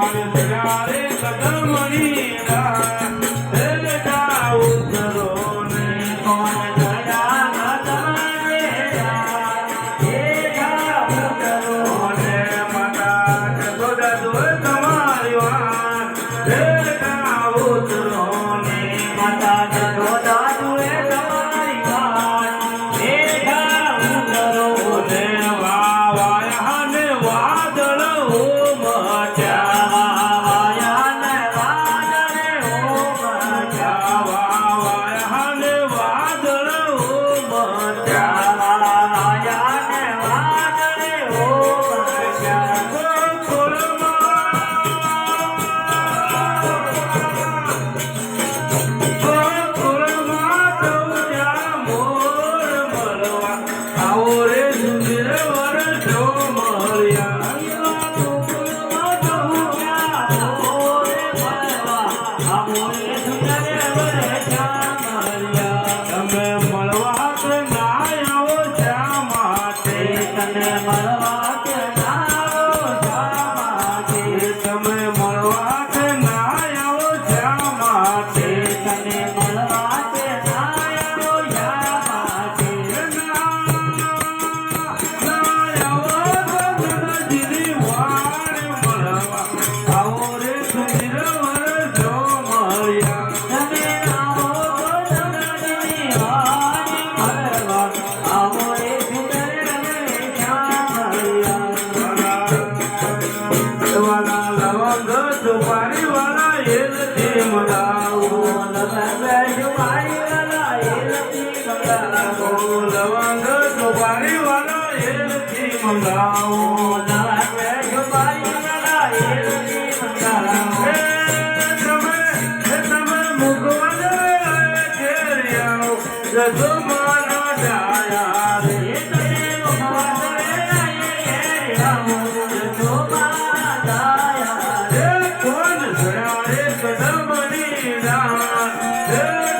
Vale, vale, vale. I would. સુપારી વાળા એલથી મંગાવો લવંગ સુપારી વાળા એલથી મંગાવો એ તમે એ તમે મુકવાને ઘેર આવો જગો માનો ડાયા રે